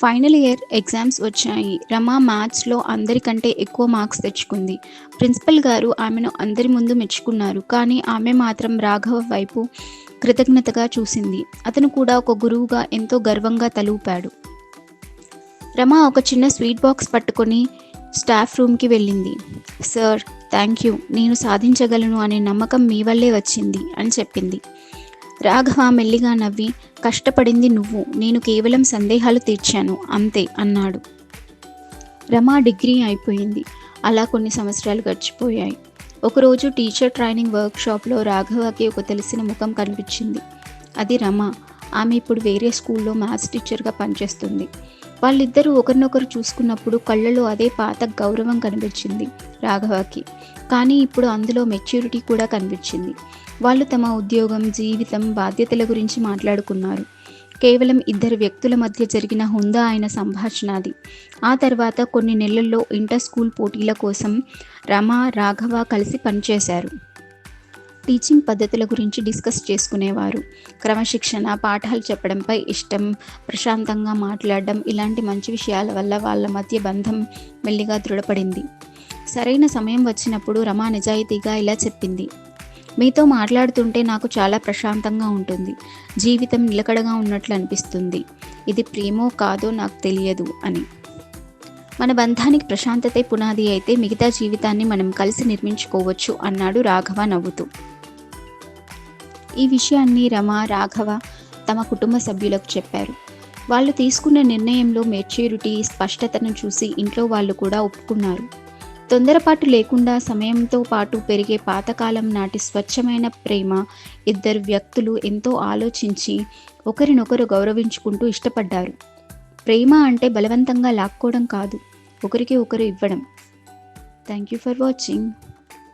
Final year exams వచ్చాయి. రమ మ్యాథ్స్లో అందరికంటే ఎక్కువ మార్క్స్ తెచ్చుకుంది. ప్రిన్సిపల్ గారు ఆమెను అందరి ముందు మెచ్చుకున్నారు. కానీ ఆమె మాత్రం రాఘవ వైపు కృతజ్ఞతగా చూసింది. అతను కూడా ఒక గురువుగా ఎంతో గర్వంగా తలూపాడు. రమ ఒక చిన్న స్వీట్ బాక్స్ పట్టుకొని స్టాఫ్ రూమ్కి వెళ్ళింది. సార్ థ్యాంక్ యూ నేను సాధించగలను అనే నమ్మకం మీ వల్లే వచ్చింది అని చెప్పింది. రాఘవ మెల్లిగా నవ్వి కష్టపడింది నువ్వు. నేను కేవలం సందేహాలు తీర్చాను. అంతే అన్నాడు. రమా డిగ్రీ అయిపోయింది. అలా కొన్ని సంవత్సరాలు గడిచిపోయాయి. ఒకరోజు టీచర్ ట్రైనింగ్ వర్క్షాప్లో రాఘవకి ఒక తెలిసిన ముఖం కనిపించింది. అది రమ. ఆమె ఇప్పుడు వేరే స్కూల్లో మ్యాథ్స్ టీచర్గా పనిచేస్తుంది. వాళ్ళిద్దరూ ఒకరినొకరు చూసుకున్నప్పుడు కళ్ళలో అదే పాత గౌరవం కనిపించింది రాఘవకి. కానీ ఇప్పుడు అందులో మెచ్యూరిటీ కూడా కనిపించింది. వాళ్ళు తమ ఉద్యోగం జీవితం బాధ్యతల గురించి మాట్లాడుకున్నారు. కేవలం ఇద్దరు వ్యక్తుల మధ్య జరిగిన హుందా అయిన సంభాషణ అది ఆ తర్వాత కొన్ని నెలల్లో ఇంటర్ స్కూల్ పోటీల కోసం రమ రాఘవ కలిసి పనిచేశారు. టీచింగ్ పద్ధతుల గురించి డిస్కస్ చేసుకునేవారు. క్రమశిక్షణ పాఠాలు చెప్పడంపై ఇష్టం ప్రశాంతంగా మాట్లాడడం ఇలాంటి మంచి విషయాల వల్ల వాళ్ళ మధ్య బంధం మెల్లిగా దృఢపడింది. సరైన సమయం వచ్చినప్పుడు రమా నిజాయితీగా ఇలా చెప్పింది. మీతో మాట్లాడుతుంటే నాకు చాలా ప్రశాంతంగా ఉంటుంది. జీవితం నిలకడగా ఉన్నట్లు అనిపిస్తుంది. ఇది ప్రేమో కాదో నాకు తెలియదు అని. మన బంధానికి ప్రశాంతతే పునాది అయితే మిగతా జీవితాన్ని మనం కలిసి నిర్మించుకోవచ్చు అన్నాడు రాఘవ నవ్వుతూ. ఈ విషయాన్ని రమ రాఘవ తమ కుటుంబ సభ్యులకు చెప్పారు. వాళ్ళు తీసుకున్న నిర్ణయంలో మెచ్యూరిటీ స్పష్టతను చూసి ఇంట్లో వాళ్ళు కూడా ఒప్పుకున్నారు. తొందరపాటు లేకుండా సమయంతో పాటు పెరిగే పాతకాలం నాటి స్వచ్ఛమైన ప్రేమ ఇద్దరు వ్యక్తులు ఎంతో ఆలోచించి ఒకరినొకరు గౌరవించుకుంటూ ఇష్టపడ్డారు. ప్రేమ అంటే బలవంతంగా లాక్కోవడం కాదు ఒకరికి ఒకరు ఇవ్వడం. Thank you for watching.